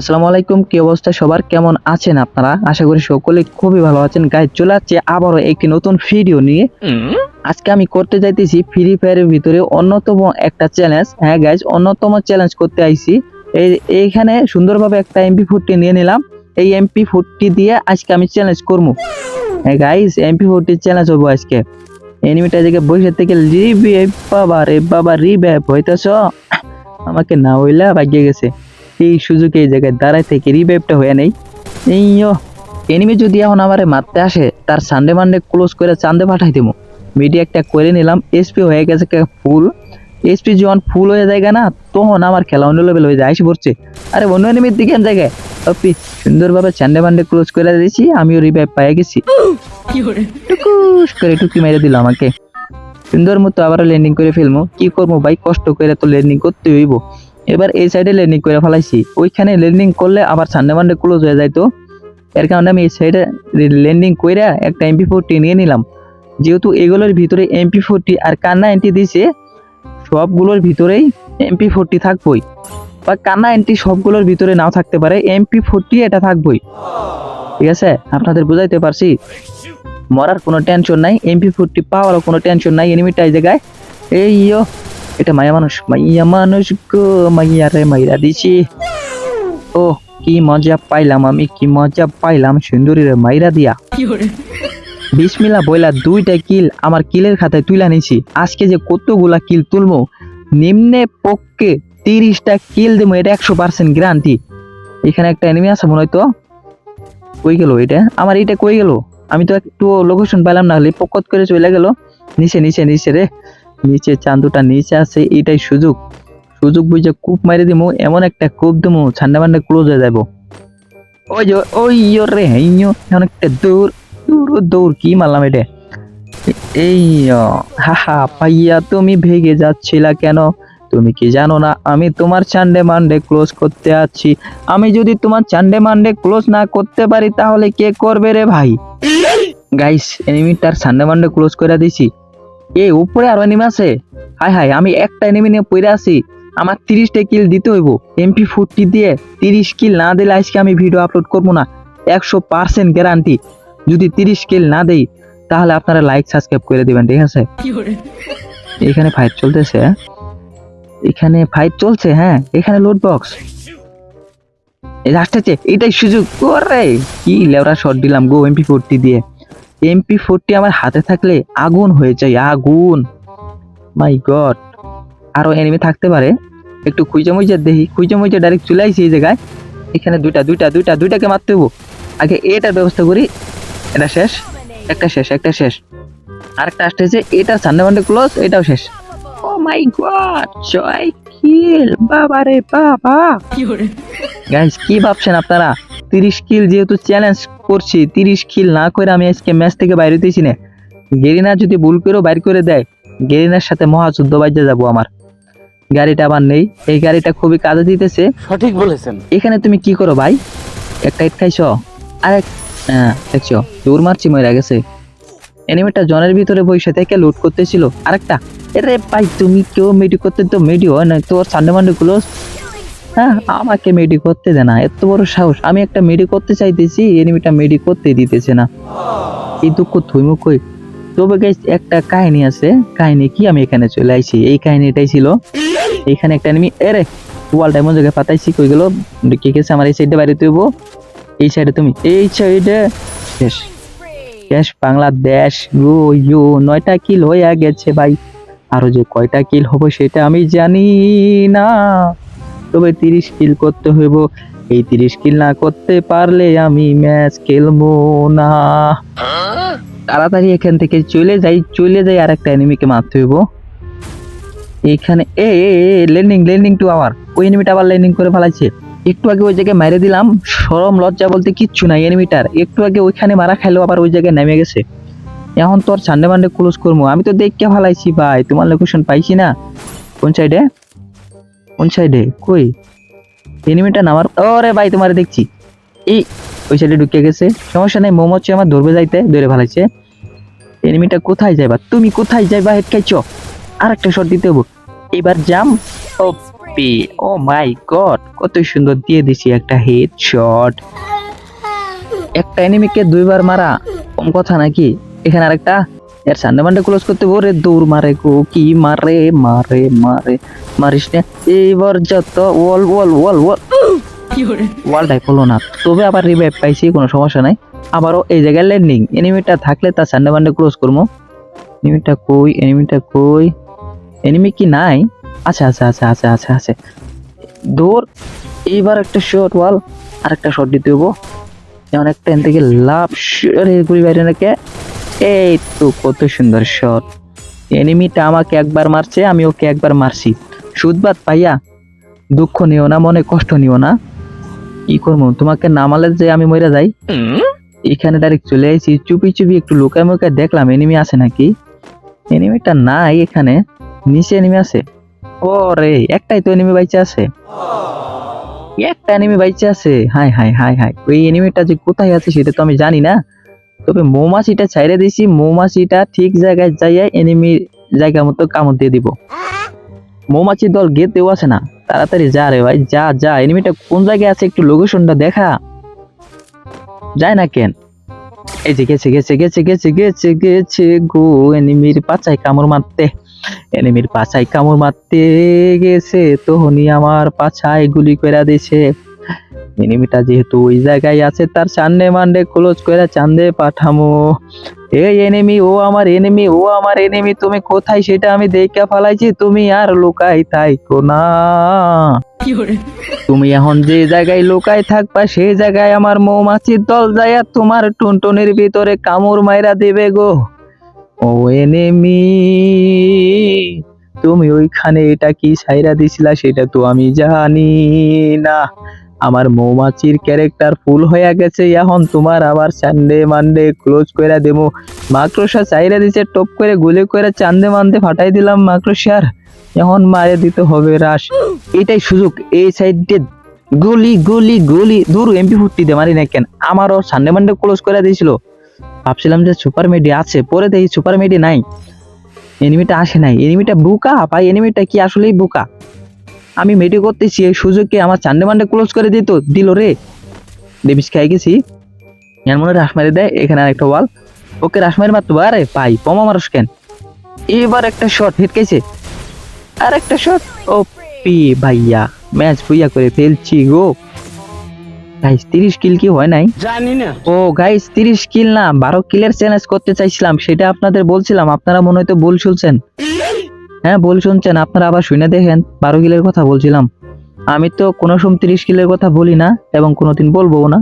আসসালামু আলাইকুম কি অবস্থা সবার? কেমন আছেন আপনারা? আশা করি সকলে খুবই ভালো আছেন। গাইজ চলে আসছে আবারও একটি নতুন ভিডিও নিয়ে। আজকে আমি করতে যাইতেছি ফ্রি ফায়ারের ভিতরে অন্যতম একটা চ্যালেঞ্জ হ্যাঁ গাইজ অন্যতম চ্যালেঞ্জ করতে আইছি। এই এইখানে সুন্দরভাবে একটা এমপি ফুটটি নিয়ে নিলাম। এই এমপি ফুটটি দিয়ে আজকে আমি চ্যালেঞ্জ করব। হ্যাঁ গাইজ এমপি ফুটটি চ্যালেঞ্জ হব আজকে। এনিমিটা দিকে বসে থেকে রিবে বাবা রে বাবা রিবে হইতেছ? আমাকে না হইলা ভাগ্যে গেছে। এই সুযোগে এই জায়গায় দাঁড়ায় থেকে রিভাইভটা হয়ে নেই। এই এনিমি যদি এখন আমারে মারতে আসে, তার সানডে মানডে ক্লোজ করে চান্দে পাঠাই দেবো মিডিয়া একটা করে নিলাম এসপি হয়ে গেছে ফুল এসপি যখন ফুল হয়ে যায় না, তখন আমার খেলা অন্য লেভেল হয়ে যায়, আইসি পড়ছে। আরে অন্য এনিমির দিকে জায়গায়। আপনি সুন্দরভাবে চান্ডে মান্ডে ক্লোজ করে দিয়েছি, আমিও রিভাইভ পেয়ে গেছি। টুকুস করে টুকি মেরে দিল আমাকে। সুন্দর মতো আবার ল্যান্ডিং করে ফেলব কি করব ভাই? কষ্ট করে তো ল্যান্ডিং করতে হইব। এবার এই সাইডে ল্যান্ডিং করে ফেলাইছি। ওইখানে ল্যান্ডিং করলে আবার সানডে মানডে ক্লোজ হয়ে যাইতো এর কারণে আমি এই সাইডে ল্যান্ডিং করে একটা এমপি ফোরটি নিয়ে নিলাম। যেহেতু এগুলোর ভিতরে এমপি ফোরটি আর কান্না এন্টি দিছে, সবগুলোর ভিতরেই এমপি ফোরটি থাকবই। বা কান্না এন্টি সবগুলোর ভিতরে নাও থাকতে পারে এমপি ফোরটি এটা থাকবই। ঠিক আছে? আপনাদের বুঝাইতে পারছি? মরার কোনো টেনশন নাই এমপি ফোরটি পাওয়ারও কোনো টেনশন নাই এনিমিটা এই জায়গায়। এই ইয়ো। এটা মায়া মানুষ মাইয়া মানুষ গো মাইয়া রে মাইরা দিছি। ও কি মজা পাইলাম আমি কি মজা পাইলাম সুন্দরী রে মাইরা দিয়া। বিসমিল্লা বইলা দুইটা কিল আমার কিলের খাতায় তুইলা নিছি। আজকে যে কতগুলা কিল তুলবো নিম্নে পক্ষে তিরিশটা কিল দেবো এটা একশো পার্সেন্ট গ্যারান্টি এখানে একটা এনিমি আছে মনে হয় তো? কই গেল এটা? আমার এটা কই গেল? আমি তো একটু লোকেশন পেলাম না হলে পকত করে চলে গেল। নিচে নিচে নিচে রে। নিচে চান্দুটা নিচে আছে এটাই সুযোগ। সুযোগ বুঝে কূপ মারি দিমু এমন একটা কূপ দিমু ঠান্ডা মান্ডা ক্লোজ হয়ে যাব ওই যে ওই রে ইয়ো এমন একটা দৌড় দৌড় দৌড় কি মারলাম এটা? এই হা হা পাইয়া তুমি ভেগে যাচ্ছিলা কেন? তুমি কি জানো না আমি তোমার চান্ডে মান্ডে ক্লোজ করতে আছি। আমি যদি তোমার চান্ডে মান্ডে ক্লোজ না করতে পারি তাহলে কে করবে রে ভাই? গাইস এনিমিটার সানডে মান্ডে ক্লোজ করে দিছি। এ উপরে আরও এনিমি আছে। হাই হাই আমি একটা এনিমি নিয়ে পড়ে আছি। আমার তিরিশটা কিল দিতে হইব। এমপি ফুটটি দিয়ে তিরিশ কিল না দিলে আজকে আমি ভিডিও আপলোড করব না। একশো পার্সেন্ট গ্যারান্টি যদি তিরিশ কিল না দেই তাহলে আপনারা লাইক সাবস্ক্রাইব করে দিবেন ঠিক আছে? এখানে ফাইট চলতেছে? এখানে ফাইট চলছে হ্যাঁ? এখানে লোড বক্স এই আসতেছে এটাই সুযোগ। করে কি লেওরা শট দিলাম গো এমপি ফোরটি দিয়ে। এমপি ফোরটি আমার হাতে থাকলে আগুন হয়ে যায়, আগুন। মাই গড আরও এনিমি থাকতে পারে। একটু খুঁজে মুইজে দেখি, খুঁজে মুইজে ডাইরেক্ট চলে আইছি এই জায়গায়। এখানে দুইটা দুইটা দুইটা, দুইটাকে মারতে হব আগে এটার ব্যবস্থা করি। এটা শেষ, একটা শেষ একটা শেষ। আরেকটা আসতেছে এটার সামনে মান্ডে ক্লোজ এটাও শেষ। ও মাই গড জয় কিল বাবা রে বাবা। গাইস কি ভাবছেন আপনারা? তিরিশ কিল যেহেতু চ্যালেঞ্জ করছি তিরিশ কিল না করে আমি আজকে ম্যাচ থেকে বাইরে হইতেছি না গেরিনা যদি ভুল করেও বাইর করে দেয় গেরিনার সাথে মহাযুদ্ধ বাজ্যে যাব আমার। গাড়িটা আবার নেই এই গাড়িটা খুবই কাজে দিতেছে। সঠিক বলেছেন। এখানে তুমি কি করো ভাই? একটা ইট খাইছো? আরেক হ্যাঁ দেখছ দৌড় মারছি মরে গেছে। এনিমেটা জনের ভিতরে বসে থেকে লুট করতেছিল। আরেকটা, এরে ভাই, তুমি কেউ মেডি করতে তো মেডি হয় না, তোর সান্ডে মান্ডে ক্লোজ হ্যাঁ আমাকে মেডি করতে দে না, এত বড় সাহস। আমি একটা মেডি করতে চাইতেছি এনিমিটা মেডি করতে দিতেছে না। এই দুঃখ, থইমুখ কই। তবে গাইস একটা কাহিনী আছে, কাহিনী কি? আমি এখানে চলে আইছি। এই কাহিনীটাই ছিল, এখানে একটা এনিমি এরে ওয়াল ডায়মন্ড জায়গায় পাতাইছি কই গেল? কে গেছে আমার এই সাইডে বাইরে তুইব? এই সাইডে তুমি, এই সাইডে শেষ। শেষ বাংলাদেশ, গো, ইউ, নয়টা কিল হয়ে গেছে ভাই। আরও যে কয়টা কিল হবে সেটা আমি জানি না। তবে তিরিশ কিল করতে হইব। এই তিরিশ কিল না করতে পারলে আমি ম্যাচ খেলব না। তাড়াতাড়ি এখান থেকে চলে যাই চলে যাই আর একটা এনিমিকে মারতে হইব। এইখানে এ লেন্ডিং লেন্ডিং টু আওয়ার ওই এনিমিটা আবার লেন্ডিং করে ফেলাইছে। একটু আগে ওই জায়গায় মেরে দিলাম, সরম লজ্জা বলতে কিচ্ছু নাই এনিমিটার একটু আগে ওইখানে মারা খাইলো, আবার ওই জায়গায় নেমে গেছে। এখন তোর সানডে মানডে ক্লোজ করব আমি তো দেখকে ফেলাইছি ভাই, তোমার লোকেশন পাইছি না। কোন সাইডে কোন সাইডে কই? এনিমিটা নামার ওরে ভাই, তোমারে দেখছি। এই, ওই সাইডে ঢুকে গেছে। সমস্যা নেই, মোমো হচ্ছে আমার ধরবে যাইতে, ধরে ফেলাইছে। এনিমিটা কোথায় যাইবা? তুমি কোথায় যাইবা? হেড খাইছো আর একটা শট দিতে হব এবার জাম ও পি ও মাই গড কত সুন্দর দিয়ে দিছি একটা হেড শট একটা এনিমিকে দুইবার মারা, কম কথা নাকি? এখানে আরেকটা। এর সামনে মানটা ক্লোজ করতে ওরে দৌড় মারে গো, কি মারে মারে মারে, মারিস না। এইবার যত, ওয়াল ওয়াল ওয়াল ওয়াল। ওয়ালটাই হলো না, তবে আবার রিভাইভ পাইছি, কোনো সমস্যা নাই। আবারও এই জায়গায় ল্যান্ডিং এনিমিটা থাকলে তার সামনে মানটা ক্লোজ করব। এনিমিটা কই এনিমিটা কই? এনিমি কি নাই? আচ্ছা আচ্ছা আচ্ছা আচ্ছা আচ্ছা আচ্ছা দৌড়, এইবার একটা শট ওয়াল আর একটা শট দিতে হব যেমন একটা এন থেকে লাভ ঘুরি বাইরে নাকি এই তো কত সুন্দর শট এনিমিটা আমাকে একবার মারছে, আমি ওকে একবার মারছি। সুদবাদ পাইয়া দুঃখ নিও না, মনে কষ্ট নিও না। কি করব, তোমাকে নামালে যে আমি মরে যাই। এখানে ডাইরেক্ট চলে আইছি, চুপি চুপি একটু লুকায় মুকায় দেখলাম এনিমি আছে নাকি? এনিমিটা নাই এখানে, নিচে এনিমি আছে। ও রে একটাই তো এনিমি বাইচে আছে। একটা এনিমি বাইচে আছে। হাই হাই হাই হাই। ওই এনিমিটা যে কোথায় আছে সেটা তো আমি জানি না। তবে মৌমাছিটা ছাইরে দিছি। মৌমাছিটা ঠিক জায়গায় যাইয়া এনিমি জায়গা মতো কামড় দিয়ে দিব। মৌমাছির দল গেতেও আছে না। তাড়াতাড়ি যা রে ভাই, যা যা। এনিমিটা কোন জায়গায় আছে একটু লোকেশনটা দেখা। যায় না কেন? এই যে গেছে গেছে গেছে গেছে গেছে গেছে গো এনিমির পাচাই কামড় মারতে। এনিমির পাছায় কামড় মারতে গেছে তখনই আমার পাছায় গুলি করে দিছে এনিমিটা যেহেতু ওই জায়গায় আছে তার চান্ডে মান্ডে ক্লোজ করে চান্দে পাঠামো। এই এনিমি ও আমার এনিমি ও আমার এনিমি তুমি কোথায় সেটা আমি দেখা ফালাইছি তুমি আর লুকাই তাইকো না। তুমি এখন যে জায়গায় লুকাই থাকবা সেই জায়গায় আমার মৌমাছির দল যায় তোমার টুনটুনির ভিতরে কামড় মাইরা দেবে গো। ও এনেমি তুমি ওইখানে এটা কি সাইরা দিছিলা সেটা তো আমি জানি না। আমার মৌমাছির ক্যারেক্টার ফুল হয়ে গেছে, এখন তোমার আবার চান্দে মান্ডে ক্লোজ করে দেবো। মাকড়সা চাইরা দিছে, টপ করে গুলি করে চান্দে মান্দে ফাটাই দিলাম মাকড়সার। এখন মারে দিতে হবে রাস এটাই সুযোগ, এই সাইডে গুলি গুলি গুলি। দূর এমপি ফুটি দে মারি না কেন? আমারও সানডে মান্ডে ক্লোজ করে দিয়েছিল। ভাবছিলাম যে সুপার মেডি আছে, পরে দেখি সুপার মেডি নাই। এনিমিটা আসে নাই। এনিমিটা বুকা, ভাই এনিমিটা কি আসলেই বুকা? আমি মেডি করতেছি, এই সুযোগকে আমার চান্ডে মান্ডে ক্লোজ করে দিত, দিল রে। ডেমিস খাই গেছি। এর মনে রাস মারি দেয়, এখানে আরেকটা ওয়াল ওকে রাস মারি মারতো আরে পাই পমা মারস কেন? এবার একটা শট হিটকেছে আর একটা শট ও পি ভাইয়া ম্যাচ ভুইয়া করে ফেলছি গো। গাইস তিরিশ কিল কি হয় নাই? জানি না। ও গাইস তিরিশ কিল না বারো কিলের চ্যালেঞ্জ করতে চাইছিলাম সেটা আপনাদের বলছিলাম আপনারা মনে হয়তো ভুল শুনছেন। হ্যাঁ ভুল শুনছেন আপনারা আবার শুনে দেখেন বারো কিলের কথা বলছিলাম। আমি তো কোনো সময় তিরিশ কিলের কথা বলি না এবং কোনোদিন বলব না।